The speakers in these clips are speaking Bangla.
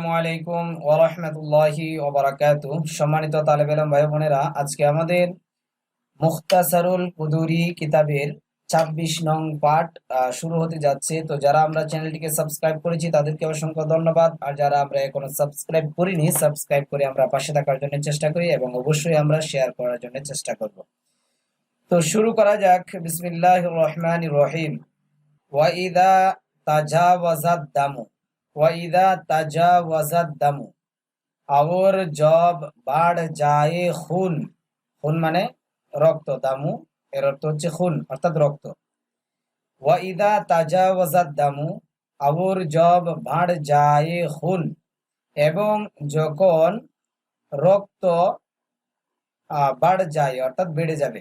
আসসালামু আলাইকুম ওরহমতুল্লাহি ওবরাকাতু সম্মানিত তালেব এলম ভাই বোনেরা, আজকে আমাদের মুখতাসারুল কুদুরি কিতাবের ছাব্বিশ নং পাঠ শুরু হতে যাচ্ছে। তো যারা আমরা চ্যানেলটিকে সাবস্ক্রাইব করেছি, তাদেরকে অসংখ্য ধন্যবাদ। আর যারা আমরা এখনও সাবস্ক্রাইব করিনি, সাবস্ক্রাইব করে আমরা পাশে থাকার জন্য চেষ্টা করি এবং অবশ্যই আমরা শেয়ার করার জন্য চেষ্টা করব। তো শুরু করা যাক। বিসমিল্লাহ রহমান রহিম। ওয়াইদা তাজাওয়াজাদ দামু। ওয়াইদা তাজা ওয়াজাদ দামু আওর জব বাড় যায় খুন। খুন মানে রক্ত, দামু, এর অর্থ হচ্ছে খুন, অর্থাৎ রক্ত। ওয়াইদা তাজা ওয়াজাদ দামু আবুর জব বাড় যায় খুন। এবং যখন রক্ত বাড় যায়, অর্থাৎ বেড়ে যাবে।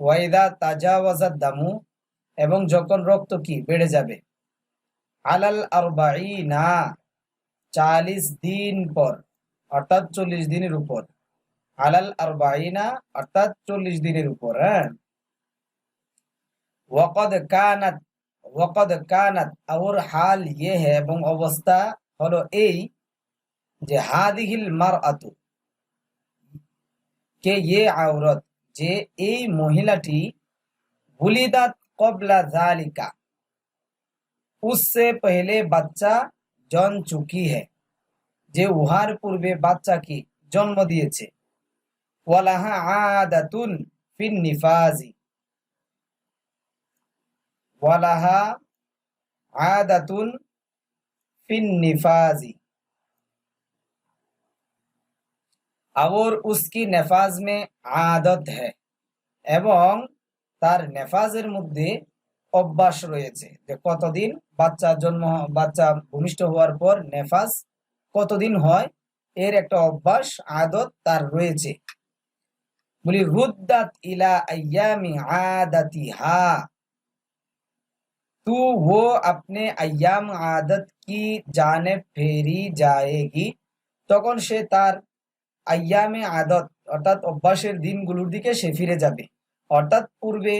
ওয়াইদা তাজা ওয়াজাদ দামু এবং যখন রক্ত কি, বেড়ে যাবে। আলাল আরবাইনা চালিশ দিন পর, অর্থাৎ চল্লিশ দিনের উপর। আলাল আরবাইনা অর্থাৎ চল্লিশ দিনের উপর হ্যাঁ। ওয়াকদ কানাত ওয়াকদ কানাত, আওর হাল ইয়ে হে, এবং অবস্থা হলো এই যে হাদিহিল মার আতু কে ইয়ে আওরত, যে এই মহিলাটি বুলিদাত কবলা জালিকা उससे पहले বাচ্চা জন চুকি है যে উহার পূর্বে বাচ্চাকে জন্ম দিয়েছে ওয়ালাহা আদাতুন ফিন নিফাজি ওয়ালাহা আদাতুন ফিন निफाजी और उसकी नफाज में आदत है এবং তার নেফাজের মধ্যে অভ্যাস রয়েছে যে কতদিন বাচ্চা জন্ম বাচ্চা ভূমিষ্ঠ হওয়ার পর নেফাজ কতদিন হয় এর একটা অভ্যাস আদত তার রয়েছে বলি রুদ্দাত ইলা আয়ামি আদাতিহা तू वो अपने अय्याम आदत की জানে ফেরি যায়গি তখন সে তার আয়ামে আদত অর্থাৎ অভ্যাসের দিনগুলোর দিকে সে ফিরে যাবে অর্থাৎ পূর্বে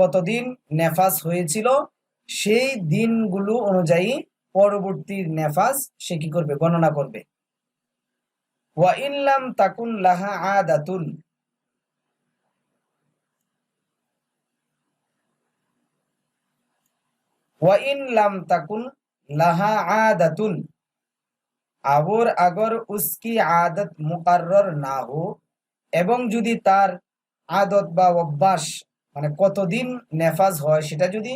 কতদিন নেফাস হয়েছিল, সেই দিনগুলো অনুযায়ী পরবর্তী নেফাস সে কি করবে, গণনা করবে। ওয়া ইনলাম তাকুন লাহা আদাতুন। ওয়াইন তাকুন লাহা আদাতুন। আবর আগর উসকি আদত মুকারর না হো, এবং যদি তার আদত বা অভ্যাস মানে কতদিন নেফাজ হয় সেটা যদি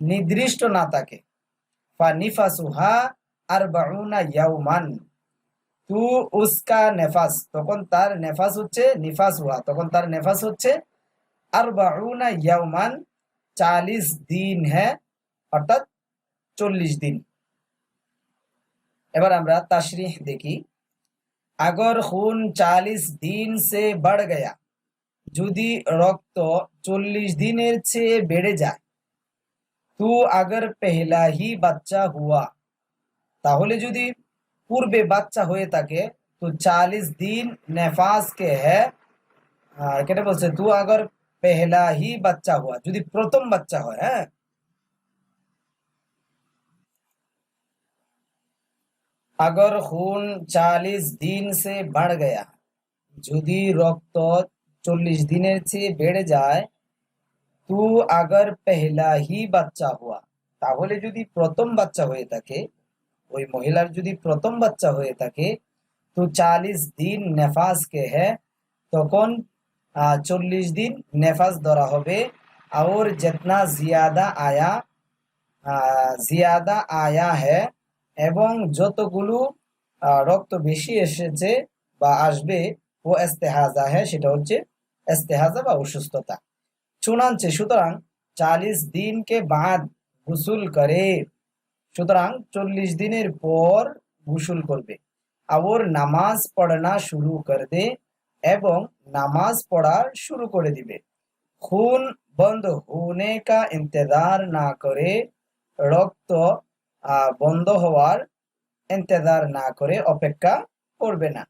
নির্দিষ্ট না থাকে ফা নিফাসুহা আর বাউনা ইয়াউমান তু উসকা নেফাস তখন তার নেফাস হচ্ছে নিফাস হুয়া তখন তার নেফাস হচ্ছে আর বাউনা ইয়াউমান চালিশ দিন হ্যাঁ অর্থাৎ চল্লিশ দিন এবার আমরা তাশরিহ দেখি अगर खून चालीस दिन से बढ़ गया যদি রক্ত চল্লিশ দিনের চেয়ে বেড়ে যায় তু আগর পেহলা হি বাচ্চা হুয়া তাহলে যদি পূর্বে বাচ্চা হয়ে থাকে তো চালিশ দিন নেফাজ কে হ্যাঁ কেটে বলছে তু আগর পেহলা হি বাচ্চা হুয়া যদি প্রথম বাচ্চা হয় হ্যাঁ अगर खून चालीस दिन से बढ़ गया যদি রক্ত চল্লিশ দিনের চেয়ে বেড়ে যায়, তু আগর পেহলা হি বাচ্চা হওয়া তাহলে যদি প্রথম বাচ্চা হয়ে থাকে, ওই মহিলার যদি প্রথম বাচ্চা হয়ে থাকে, তো চালিশ দিন নেফাজ কে হ্যাঁ তখন চল্লিশ দিন নেফাজ ধরা হবে। আর যেতনা জিয়াদা আয়া জিয়াদা আয়া হ্যাঁ এবং যতগুলো রক্ত বেশি এসেছে বা আসবে, ও এস্তেহাজা হ্যাঁ সেটা হচ্ছে এস্তেহাজা বা অসুস্থতা। চুনাঞ্চে সুতরাং চালিশ দিনকে বাদ গুসুল করে। সুতরাং চল্লিশ দিনের পর গুসুল করবে। আর নামাজ পড়না শুরু করে দে এবং নামাজ পড়া শুরু করে দিবে। খুন বন্ধ হোনে কা ইন্তজার না করে রক্ত বন্ধ হওয়ার ইন্তজার না করে অপেক্ষা করবে না।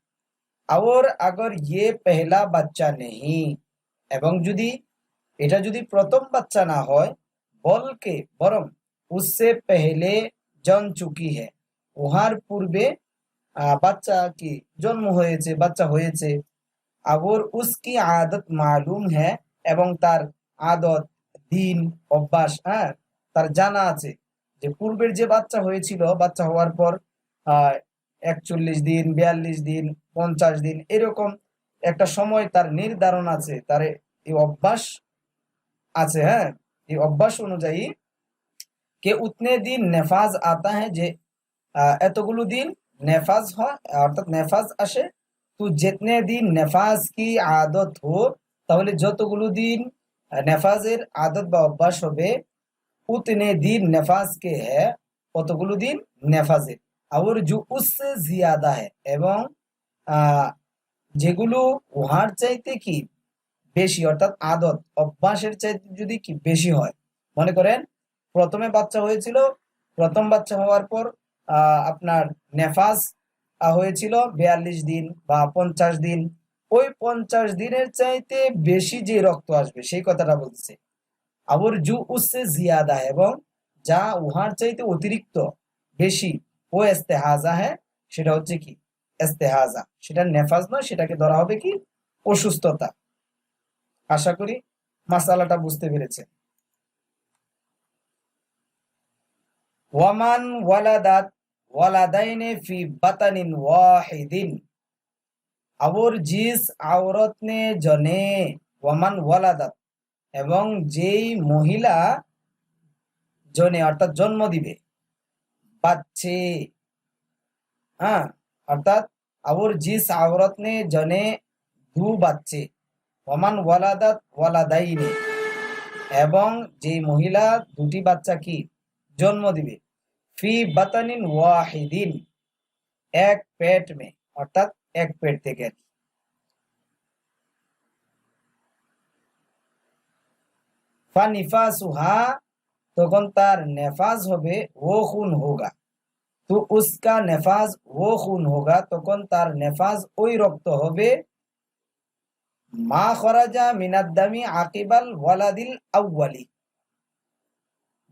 আর আগর ইয়ে পেহলা বাচ্চা নেহি এবং যদি এটা যদি প্রথম বাচ্চা না হয় বলকে বরং উসে পেহলে জন চুকি হে উহার পূর্বে বাচ্চা কি জন্ম হয়েছে বাচ্চা হয়েছে আবর উসকি আদত মালুম হ্যাঁ এবং তার আদত দিন অভ্যাস হ্যাঁ তার জানা আছে যে পূর্বের যে বাচ্চা হয়েছিল বাচ্চা হওয়ার পর একচল্লিশ দিন, বিয়াল্লিশ দিন, পঞ্চাশ দিন, এরকম একটা সময় তার নির্ধারণ আছে, তার এই অভ্যাস আছে হ্যাঁ? এই অভ্যাস অনুযায়ী কে উতনে দিন নেফাজ আতা হ্যাঁ যে এতগুলো দিন নেফাজ হয়, অর্থাৎ নেফাজ আসে, তো যেতনে দিন নেফাজ কি আদত হো, তাহলে যতগুলো দিন নেফাজের আদত বা অভ্যাস হবে, উতনে দিন নেফাজকে হ্যাঁ কতগুলো দিন নেফাজের? আর जो उससे ज्यादा है এবং আহ, যেগুলো উহার চাইতে কি বেশি অর্থাৎ আদত অভ্যাসের চাইতে যদি কি বেশি হয় মনে করেন প্রথমে বাচ্চা হয়েছিল প্রথম বাচ্চা হওয়ার পর আহ, আপনার নেফাজ আহ, হয়েছিল বিয়াল্লিশ দিন বা পঞ্চাশ দিন ওই পঞ্চাশ দিনের চাইতে বেশি যে রক্ত আসবে সেই কথাটা বলছে আবার জু উসে জিয়াদা এবং যা উহার চাইতে অতিরিক্ত বেশি ও ইস্তেহাজা হ্যাঁ সেটা হচ্ছে কি? ইস্তেহাজা। সেটা নেফাজ নয়, সেটাকে ধরা হবে কি? অসুস্থতা। আশা করি মাসালাটা বুঝতে পেরেছেন। ওয়ামান ওয়ালাদাত ওয়ালাদাইনে ফি বাতানিন ওয়াহিদিন। আবর জিস আওরত নে জনে ওয়ামান ওয়ালাদাত। এবং যেই মহিলা জনে, অর্থাৎ জন্ম দিবে বাচ্চে হ্যাঁ অর্থাৎ আবর জিস আওরত নে জনে দু বাচ্চে ওমান ওয়ালাদাত ওয়ালাদাইনে এবং যে মহিলা দুটি বাচ্চা কি জন্ম দিবে ফি বাতানিন ওয়াহিদিন এক পেট মে অর্থাৎ এক পেট থেকে আর কি। ফানিফাসুহা তখন তার নেফাজ হবে ও খুন হোগা তো উসকা নেফাজ ও খুন হোগা তখন তার নেফাজ ওই রক্ত হবে মা খরাজা मिनद्दमी आकिबल वलादिल अव्वली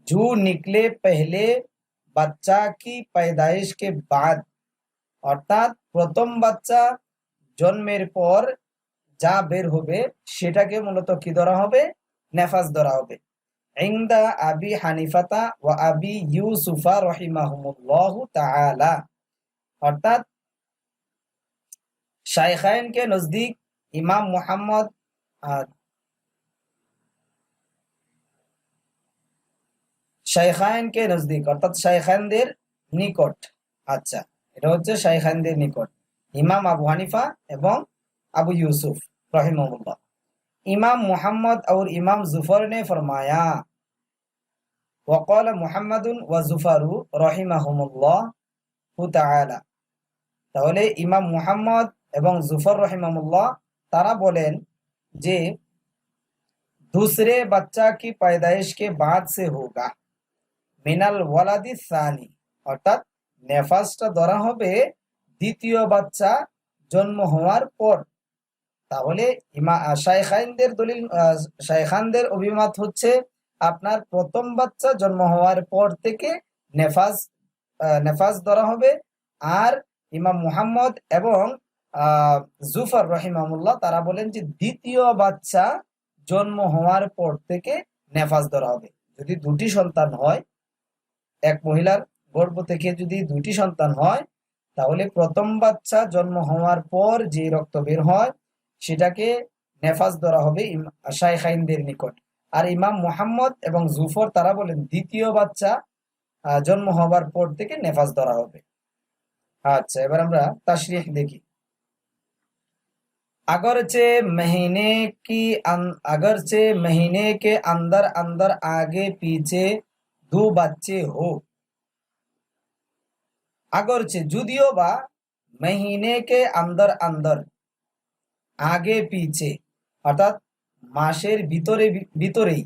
जो निकले पहले बच्चा की पैदाइश के बाद অর্থাৎ প্রথম বাচ্চা জন্মের পর যা বের হবে সেটাকে মূলত কি ধরা হবে নেফাজ ধরা হবে ইংদা আবি হানিফাতা ও আবি ইউসুফা রহিমাহমুল্লাহ তাআলা অর্থাৎ শাইখাইন কে নজদিক ইমাম মোহাম্মদ শাইখাইন নজদিক, অর্থাৎ শাইখানদের নিকট আচ্ছা এটা হচ্ছে শাইখানদের নিকট। ইমাম আবু হানিফা এবং আবু ইউসুফ রহিমুল্লাহ इमाम मोहम्मद और इमाम जुफर ने फरमाया वक़ाल मोहम्मद व जुफर रहिमहुल्लाह ताआला তাহলে ইমাম মুহাম্মদ এবং জুফর রহিমামুল্লাহ তারা বলেন যে दूसरे बच्चा की पैदाइश के बाद से होगा মিনাল ওয়ালাদি সানি অর্থাৎ নেফাজটা ধরা হবে দ্বিতীয় বাচ্চা জন্ম হওয়ার পর তাহলে ইমা শাইখাইনদের দলিল আহ, শাইখানদের অভিমত হচ্ছে আপনার প্রথম বাচ্চা জন্ম হওয়ার পর থেকে নেফাজ নেফাজ ধরা হবে। আর ইমাম মুহাম্মদ এবং জুফর রহিমামুল্লাহ তারা বলেন যে দ্বিতীয় বাচ্চা জন্ম হওয়ার পর থেকে নেফাজ ধরা হবে। যদি দুটি সন্তান হয় এক মহিলার গর্ভ থেকে যদি দুটি সন্তান হয় তাহলে প্রথম বাচ্চা জন্ম হওয়ার পর যে রক্ত বের হয় সেটাকে নেফাজ ধরা হবে ইম- শাইখাইনদের নিকট আর ইমাম মুহাম্মদ এবং জুফর তারা বলেন দ্বিতীয় বাচ্চা আহ, জন্ম হওয়ার পর থেকে নেফাজ ধরা হবে আচ্ছা এবার আমরা তাশরিহ দেখি अगरचे महीने की अं, अगरचे महीने के अंदर अंदर आगे पीछे दो बच्चे हो আগরছে যদিও বা মহিনে কে আন্দর আন্দর আগে পিছে, অর্থাৎ মাসের ভিতরে ভিতরেই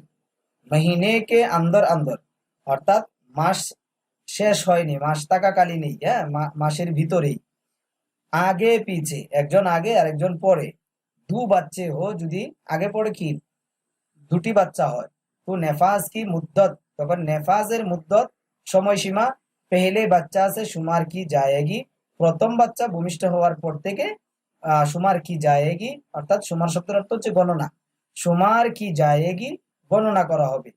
মহিনেকে আন্দর আন্দর, অর্থাৎ মাস শেষ হয়নি, মাস থাকাকালীনই হ্যাঁ মাসের ভিতরেই। আগে পিছে, একজন আগে আর একজন পরে। দু বাচ্চে হো, যদি আগে পরে কি? দুটি বাচ্চা হয়। তো নেফাজ কি মুদ্দত? তখন নেফাজের মুদ্দত সময়সীমা, পেহলে বাচ্চা আছে, সুমার কি জায়েগি প্রথম বাচ্চা ভূমিষ্ঠ হওয়ার পর থেকে আহ, শুমার কি জায়েগি অর্থাৎ শুমার শব্দের অর্থ হচ্ছে গণনা শুমার কি জায়েগি গণনা করা হবে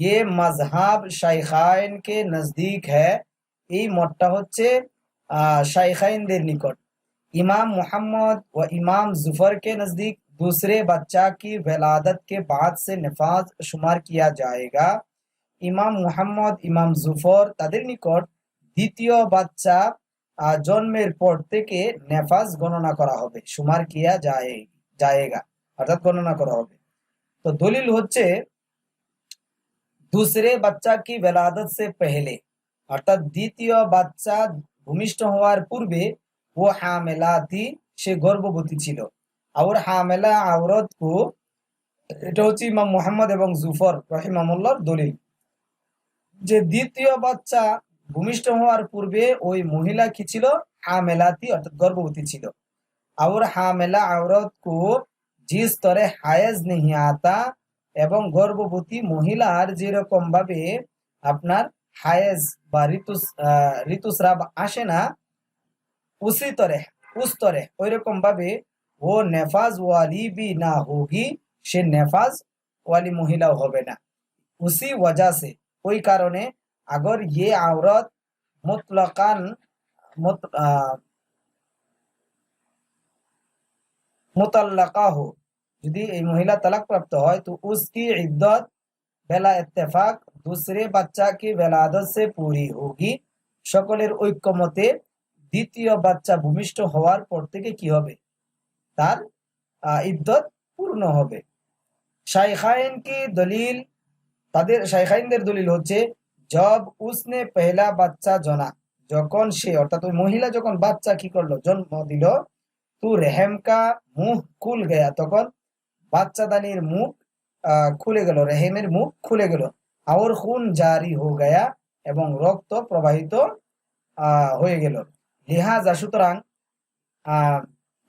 ये मजहब শাইখাইন কে নজদিক হ্যাঁ এই মতটা হচ্ছে আহ, শাইখাইনদের নিকট इमाम मोहम्मद व इमाम जुफर के नजदीक दूसरे बच्चा की वलादत के बाद से नफाज शुमार किया जाएगा ইমাম মুহাম্মদ ইমাম জুফর তাদের নিকট দ্বিতীয় বাচ্চা আহ, জন্মের পর থেকে নেফাজ গণনা করা হবে। সুমার কিয়া যায় জায়েগা অর্থাৎ গণনা করা হবে। তো দলিল হচ্ছে, দুসরে বাচ্চা কি বেলাদত সে পেহলে, অর্থাৎ দ্বিতীয় বাচ্চা ভূমিষ্ঠ হওয়ার পূর্বে ও হামেলাতি সে গর্ভবতী ছিল। আউর হামেলা আওরত কু, এটা হচ্ছে ইমাম মোহাম্মদ এবং জুফর রহিমামুল্লার দলিল। যে দ্বিতীয় বাচ্চা ভূমিষ্ঠ হওয়ার পূর্বে ওই মহিলা কি ছিল? হামেলাতি, অর্থাৎ গর্ভবতী ছিল। আউর হামেলা আওরত কু যে স্তরে হায়েজ নিহিয়াতা এবং গর্ভবতী মহিলার যেরকম ভাবে আপনার হায়েজ বা ঋতুস ঋতুস্রাব আসে না উসিতরে উস্তরে ওইরকম ভাবে ও নেফাজ ওয়ালি বি না হোগি, সে নেফাজ ওয়ালি মহিলাও হবে না। উসি ওয়াজাসে, ওই কারণে अगर ये औरत मुतलकान मुत আহ, मुतल्लका हो যদি এই মহিলা তালাক প্রাপ্ত হয় তো उसकी इद्दत বেলা ইত্তেফাক दूसरे बच्चा की वेलादत से पूरी होगी সকলের ঐক্যমতে দ্বিতীয় বাচ্চা ভূমিষ্ঠ হওয়ার পর থেকে কি হবে তার আহ, ইদ্দত পূর্ণ হবে শাইখাইন কি দলিল তাদের শাইখাইনদের দলিল হচ্ছে জব উসনে পহেলা বাচ্চা জনা যখন সে অর্থাৎ ওই মহিলা যখন বাচ্চা কি করল জন্ম দিল তু রেহেম কা মুখ খুল গয়া তখন বাচ্চাদানির মুখ খুলে গেল রেহেমের মুখ খুলে গেল আর খুন জারি হো গয়া এবং রক্ত প্রবাহিত হয়ে গেল লিহাজা সুতরাং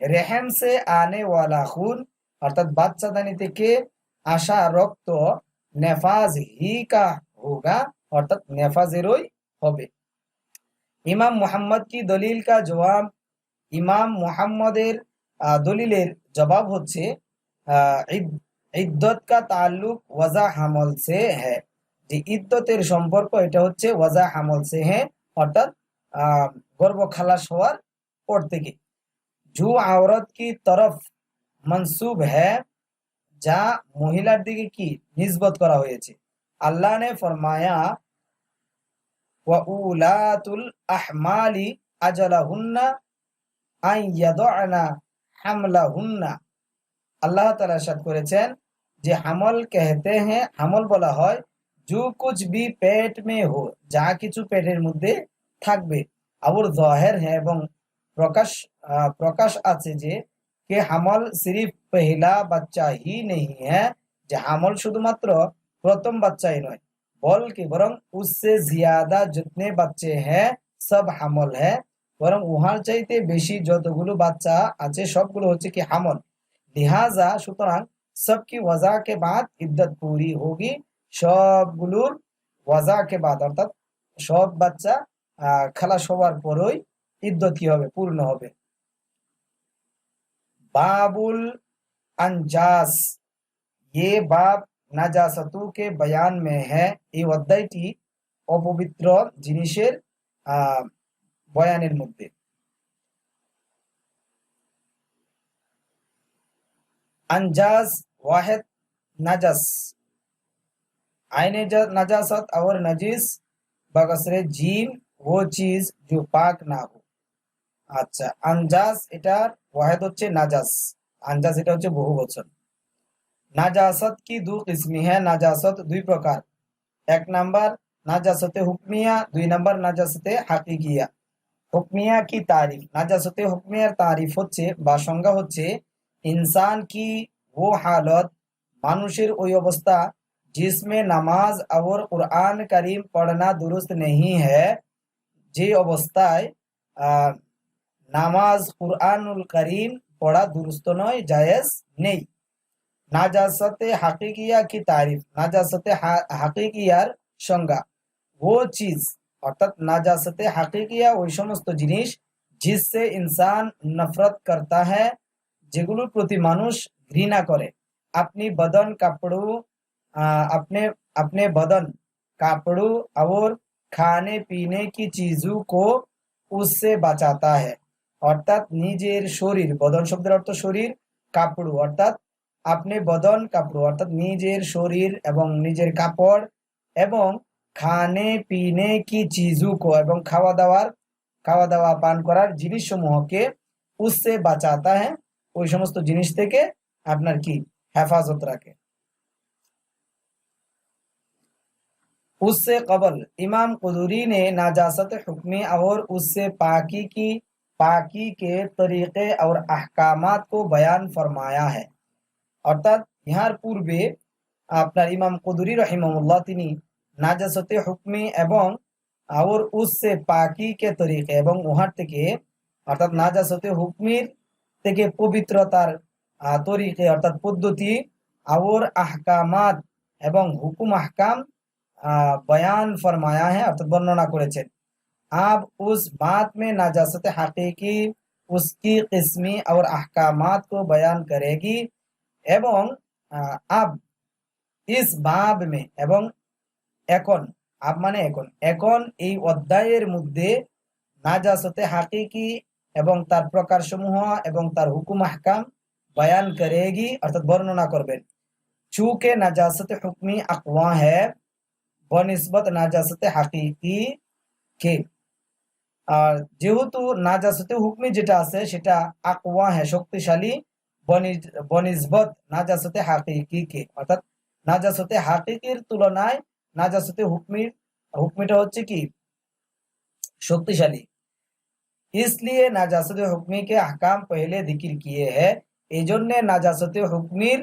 রেহেম সে আনে ওয়ালা খুন অর্থাৎ বাচ্চাদানি থেকে আসা রক্ত নেফাজ হি কা হোগা অর্থাৎ নেফাজেরই হবে। ইমাম মোহাম্মদ কি দলিল কা জবাব? ইমাম মোহাম্মদের দলিলের জবাব হচ্ছে ইদ্দত কা তাল্লুক ওয়াজা হামল সে হ্যাঁ যে ইদ্দতের সম্পর্ক, এটা হচ্ছে ওয়াজা হামল সে হ্যাঁ অর্থাৎ গর্ভ খালাস হওয়ার পর থেকে। জু আওরত কি তরফ মনসুব হ্যাঁ যা মহিলার দিকে কি নিসবত করা হয়েছে। আল্লাহ ने फरमाया ওয়াউলাতুল আহমালি আজালাহুন্না আন ইয়াদআনা হামলাহুন্না আল্লাহ তাআলা ইরশাদ করেছেন যে হামল कहते हैं হামল বলা হয় जो कुछ भी पेट में हो যা কিছু পেটের মধ্যে থাকবে और जाहिर है এবং প্রকাশ আহ, প্রকাশ আছে যে कि হামল सिर्फ पहला बच्चा ही नहीं है যে হামল শুধুমাত্র প্রথম বাচ্চাই নয় বলকে বরং उससे ज्यादा जितने बच्चे हैं सब হামল है বরং উহার চাইতে বেশি যতগুলো বাচ্চা আছে সবগুলো হচ্ছে কি হামল লিহাজা সুতরাং সবকি ওয়াজা কে বাদ ইদ্দত পুরি হোগি সবগুলোর ওয়াজা কে বাদ অর্থাৎ সব বাচ্চা আহ, খালাস হওয়ার পরই ইদ্দত কি হবে পূর্ণ হবে बाबुल अंजास ये बाब নাজাসাতু কে বয়ান মে হ্যাঁ এই অধ্যায়টি অপবিত্র জিনিসের আহ, বয়ানের মধ্যে अंजाज वाहिद नजस आईने नजासत और नजीस बगसरे जीम वो चीज जो पाक ना हो আচ্ছা আনজাস এটার ওয়াহেদ হচ্ছে নাজাস আনজাস এটা হচ্ছে বহু বচন নাজাসত কি দু কিসমি হ্যাঁ নাজাসত দুই প্রকার এক নাম্বার নাজাসতে হুকমিয়া দুই নাম্বার নাজাসতে হাকিকিয়া হুকমিয়া কি তারিফ নাজাসতে হুকমিয়ার তারিফ হচ্ছে বা সংজ্ঞা হচ্ছে ইনসান কি ও হালত মানুষের ওই অবস্থা जिसमें नमाज और कुरान करीम पढ़ना दुरुस्त नहीं है যে অবস্থায় আহ, নামাজ কুরআনুল করিম পড়া দুরুস্ত নয় জায়েজ নেই নাজাসতে হাকিকিয়া কি তারিফ নাজাসতে হা- হাকিকিয়ার সংজ্ঞা ও চিজ অর্থাৎ নাজাসতে হাকিকিয়া ওই সমস্ত জিনিস जिससे इंसान नफरत करता है যেগুলোর প্রতি মানুষ ঘৃণা করে আপনি बदन कपड़ों आ, अपने अपने बदन कपड़ों और खाने पीने की चीजों को उससे बचाता है অর্থাৎ নিজের শরীর বদন শব্দের অর্থ শরীর কাপড় অর্থাৎ আপনি বদন কাপড় অর্থাৎ নিজের শরীর এবং নিজের কাপড় এবং খানে পিনে কি চিজু কো এবং খাওয়া দাওয়ার খাওয়া দাওয়া পান করার জিনিসসমূহকে উসে বাঁচাতা হ্যাঁ ওই সমস্ত জিনিস থেকে আপনার কি হেফাজত রাখে उससे कबल इमाम कुदूरी ने नाजासत हुक्मी और उससे पाकी की पाकी के तरीके और अहकामात को बयान फरमाया है অর্থাৎ ইহার পূর্বে আপনার ইমাম কুদুরি রহিমাহুল্লাহ তিনি নাজাসতে হুকমি এবং আওর উসে পাকি কে তরিকে এবং উহার থেকে অর্থাৎ নাজাসতে হুকমির থেকে পবিত্রতার আহ, তরিকে অর্থাৎ পদ্ধতি আওর আহকামাত এবং হুকুম আহকাম আহ, বয়ান ফরমায়া হ্যাঁ অর্থাৎ বর্ণনা করেছেন आप उस बात में नाजासत हकीकी उसकी किस्मी और अहकामात को बयान करेगी এবং আব, ইস বাব মে, এবং এখন, আব মানে এখন। এখন এই অধ্যায়ের মধ্যে নাজাসতে হাকিকি এবং তার প্রকারসমূহ এবং তার হুকুম আহকাম বয়ান করেগি, অর্থাৎ বর্ণনা করবেন। চুকে নাজাসতে হুকমি আকওয়া হ্যাঁ বনিসবত নাজাসতে হাকিকি কে। আর যেহেতু নাজাসতে হুকমি যেটা আছে, সেটা আকওয়া হ্যাঁ শক্তিশালী বনিসবত নাজাসতে হাকিকি কে অর্থাৎ নাজাসতে হাকিকির তুলনায় নাজাসতে হুকমির হুকমিটা হচ্ছে কি शक्तिशाली इसलिए नाजासत हुक्मी के अहकाम पहले जिक्र किए हैं এই জন্য নাজাসতে হুকমির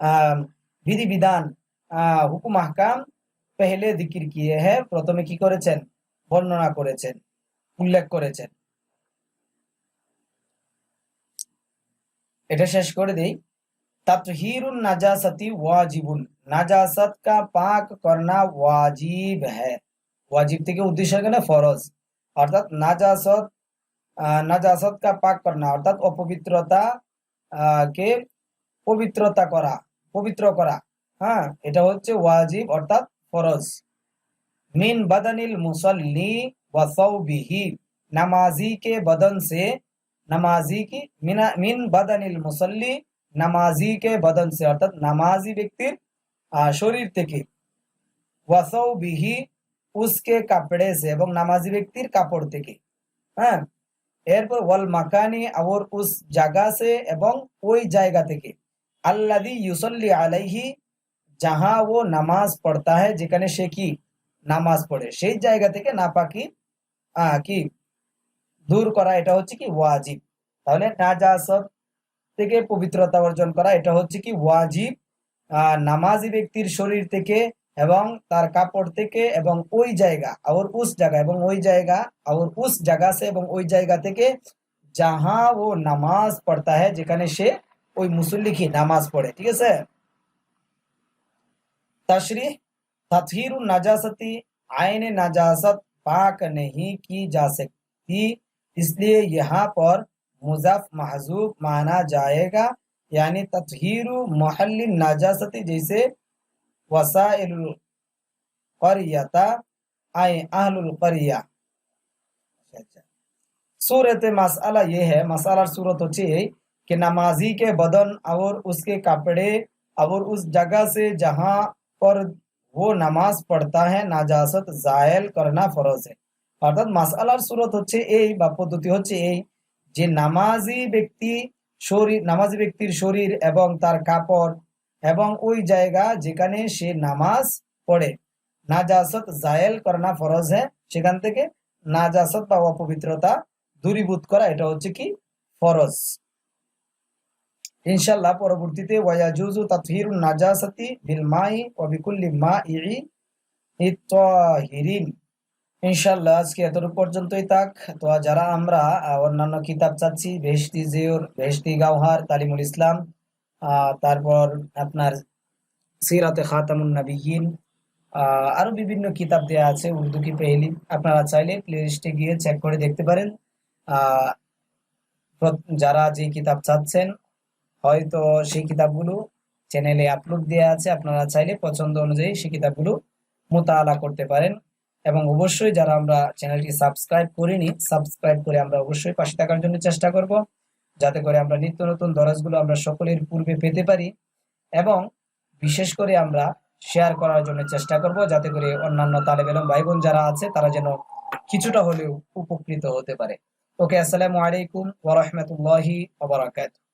আহ, বিধিবিধান আহ, হুকুম আহকাম পেহলে জিকির কিয়ে হ্যাঁ প্রথমে কি করেছেন বর্ণনা করেছেন উল্লেখ করেছেন এটা শেষ করে দেই तत्हीरुन नाजासती वाजिबुन नाजासत का पाक करना वाजिब है ওয়াজিব থেকে উদ্দেশ্য এখানে ফরজ অর্থাৎ নাজাসত আহ, নাজাসত কা পাক করা অর্থাৎ অপবিত্রতা আহ, কে পবিত্রতা করা পবিত্র করা হ্যাঁ এটা হচ্ছে ওয়াজিব অর্থাৎ ফরজ মিন बदनिल मुसल्ली व सौबिही नमाजी के बदन से नमाजी की मिना मिन बदनिल मुसल्ली নামাজি কে বদন সে অর্থাৎ নামাজি ব্যক্তির আহ, শরীর থেকে ওয়াসাউ বিহি উসকে কাপড়ে সে এবং নামাজি ব্যক্তির কাপড় থেকে হ্যাঁ এরপর ওয়াল মাকানি আর উস জায়গা সে এবং ওই জায়গা থেকে আল্লাদি ইউসল্লি আলাইহি যাহা ও নামাজ পড়তা হয় যেখানে সে কি নামাজ পড়ে সেই জায়গা থেকে নাপাকি আহ, কি দূর করা এটা হচ্ছে কি ওয়াজিব তাহলে নাজাসত থেকে পবিত্রতা অর্জন করা এটা হচ্ছে কি ওয়াজিব আহ, নামাজি ব্যক্তির শরীর থেকে এবং তার কাপড় থেকে এবং ওই জায়গা আর উস জায়গা এবং ওই জায়গা আর উস জায়গা সে এবং ওই জায়গা থেকে যাহা ও নামাজ পড়তা है যেখানে সে ওই মুসল্লি কি নামাজ পড়ে ঠিক আছে तशरी तथहीर नजासती आयन नजासत पाक नहीं की जा सकती इसलिए यहाँ पर मुजफ महजूब माना जाएगा, यानी तथहर महल नाजासती जैसे वसाता सूरत मसाला ये है मसाला सूरत हो है कि नमाजी के बदन और उसके कपड़े और उस जगह से जहाँ पर वो नमाज़ पढ़ता है, नाजासत जायल करना फरोज है। অর্থাৎ মাসালার সুরত হচ্ছে এই বা পদ্ধতি হচ্ছে এই, যে নামাজি ব্যক্তি শরীর, নামাজি ব্যক্তির শরীর এবং তার কাপড় এবং ওই জায়গা যেখানে সে নামাজ পড়ে। নাজাসত জায়েল করনা ফরজ হ্যাঁ সেখান থেকে নাজাসত বা অপবিত্রতা দূরীভূত করা, এটা হচ্ছে কি? ফরজ। ইনশাল্লাহ পরবর্তীতে ওয়াজুজু তাতহিরু নাজাসাতি বিল মাই ওয়া বিকুল্লি মাই ইত্তাহিরিন। ইনশাল্লাহ আজকে এতটুকু পর্যন্তই থাক। তো যারা আমরা অন্যান্য কিতাব চাচ্ছি বেহস্তি জিওর বেহস্তি গাওহার তালিমুল ইসলাম তারপর আপনার সিরাতে খাতামুন নাবিয়িন আহ, আরও বিভিন্ন কিতাব দেয়া আছে উর্দু কি পেহলি আপনারা চাইলে প্লে লিস্টে গিয়ে চেক করে দেখতে পারেন। যারা যে কিতাব চাচ্ছেন হয়তো সেই কিতাবগুলো চ্যানেলে আপলোড দেওয়া আছে আপনারা চাইলে পছন্দ অনুযায়ী সেই কিতাবগুলো মোতালা করতে পারেন। এবং অবশ্যই যারা আমরা চ্যানেলটি সাবস্ক্রাইব করিনি, সাবস্ক্রাইব করে আমরা অবশ্যই পাশে থাকার জন্য চেষ্টা করব, যাতে করে আমরা নিত্য নতুন দরজগুলো আমরা সকলের পূর্বে পেতে পারি এবং বিশেষ করে আমরা শেয়ার করার জন্য চেষ্টা করব, যাতে করে অন্যান্য তালেব এলম ভাই বোন যারা আছে, তারা যেন কিছুটা হলেও উপকৃত হতে পারে। ওকে, আসসালামু আলাইকুম ওয়া রাহমাতুল্লাহি ওয়া বারাকাতুহু।